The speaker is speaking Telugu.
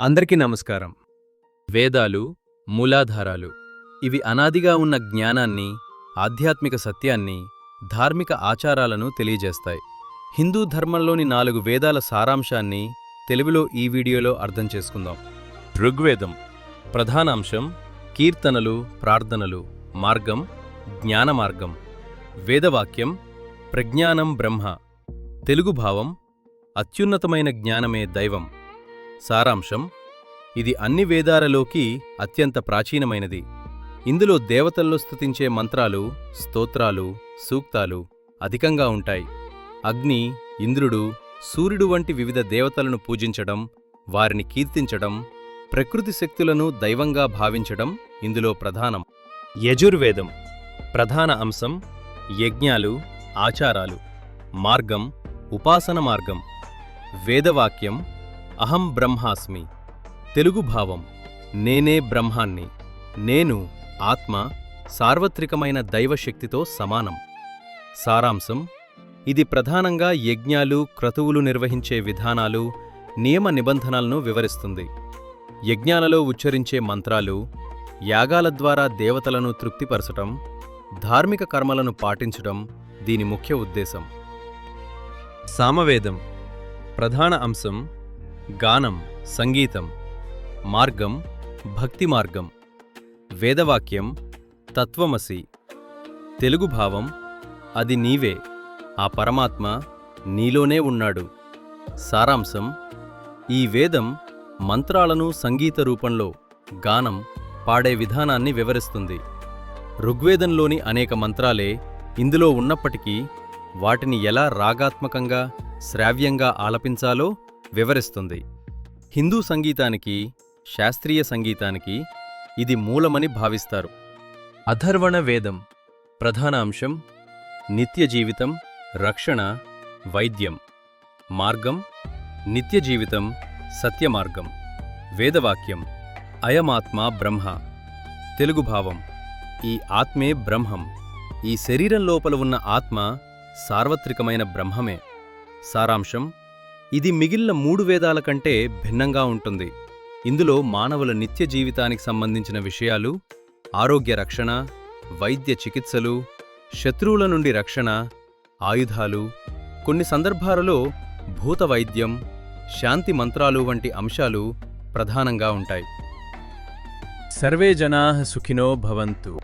అందరికీ నమస్కారం. వేదాలు మూలాధారాలు ఇవి అనాదిగా ఉన్న జ్ఞానాన్ని ఆధ్యాత్మిక సత్యాన్ని ధార్మిక ఆచారాలను తెలియజేస్తాయి. హిందూ ధర్మంలోని నాలుగు వేదాల సారాంశాన్ని తెలుగులో ఈ వీడియోలో అర్థం చేసుకుందాం. ఋగ్వేదం ప్రధానాంశం కీర్తనలు ప్రార్థనలు మార్గం జ్ఞాన మార్గం. వేదవాక్యం ప్రజ్ఞానం బ్రహ్మ. తెలుగు భావం అత్యున్నతమైన జ్ఞానమే దైవం. సారాంశం ఇది అన్ని వేదాలలోకి అత్యంత ప్రాచీనమైనది. ఇందులో దేవతల్లో స్తుతించే మంత్రాలు స్తోత్రాలు సూక్తాలు అధికంగా ఉంటాయి. అగ్ని ఇంద్రుడు సూర్యుడు వంటి వివిధ దేవతలను పూజించడం వారిని కీర్తించడం ప్రకృతి శక్తులను దైవంగా భావించడం ఇందులో ప్రధానం. యజుర్వేదం ప్రధాన అంశం యజ్ఞాలు ఆచారాలు. మార్గం ఉపాసన మార్గం. వేదవాక్యం అహం బ్రహ్మాస్మి. తెలుగు భావం నేనే బ్రహ్మాన్ని నేను ఆత్మ సార్వత్రికమైన దైవశక్తితో సమానం. సారాంశం ఇది ప్రధానంగా యజ్ఞాలు క్రతువులు నిర్వహించే విధానాలు నియమ నిబంధనలను వివరిస్తుంది. యజ్ఞాలలో ఉచ్చరించే మంత్రాలు యాగాల ద్వారా దేవతలను తృప్తిపరచటం ధార్మిక కర్మలను పాటించడం దీని ముఖ్య ఉద్దేశం. సామవేదం ప్రధాన అంశం గానం సంగీతం మార్గం భక్తి మార్గం వేదవాక్యం తత్వమసి తెలుగు భావం అది నీవే ఆ పరమాత్మ నీలోనే ఉన్నాడు. సారాంశం ఈ వేదం మంత్రాలను సంగీత రూపంలో గానం పాడే విధానాన్ని వివరిస్తుంది. ఋగ్వేదంలోని అనేక మంత్రాలే ఇందులో ఉన్నప్పటికీ వాటిని ఎలా రాగాత్మకంగా శ్రావ్యంగా ఆలపించాలో వివరిస్తుంది. హిందూ సంగీతానికి శాస్త్రీయ సంగీతానికి ఇది మూలమని భావిస్తారు. అథర్వణ వేదం ప్రధాన అంశం నిత్య జీవితం రక్షణ వైద్యం. మార్గం నిత్య జీవితం సత్యమార్గం వేదవాక్యం అయమాత్మ బ్రహ్మ. తెలుగు భావం ఈ ఆత్మే బ్రహ్మం. ఈ శరీరం లోపల ఉన్న ఆత్మ సార్వత్రికమైన బ్రహ్మమే. సారాంశం ఇది మిగిలిన మూడు వేదాల కంటే భిన్నంగా ఉంటుంది. ఇందులో మానవుల నిత్య జీవితానికి సంబంధించిన విషయాలు ఆరోగ్య రక్షణ వైద్య చికిత్సలు శత్రువుల నుండి రక్షణ ఆయుధాలు కొన్ని సందర్భాలలో భూత వైద్యం శాంతి మంత్రాలు వంటి అంశాలు ప్రధానంగా ఉంటాయి. సర్వే జనా సుఖినో భవంతు.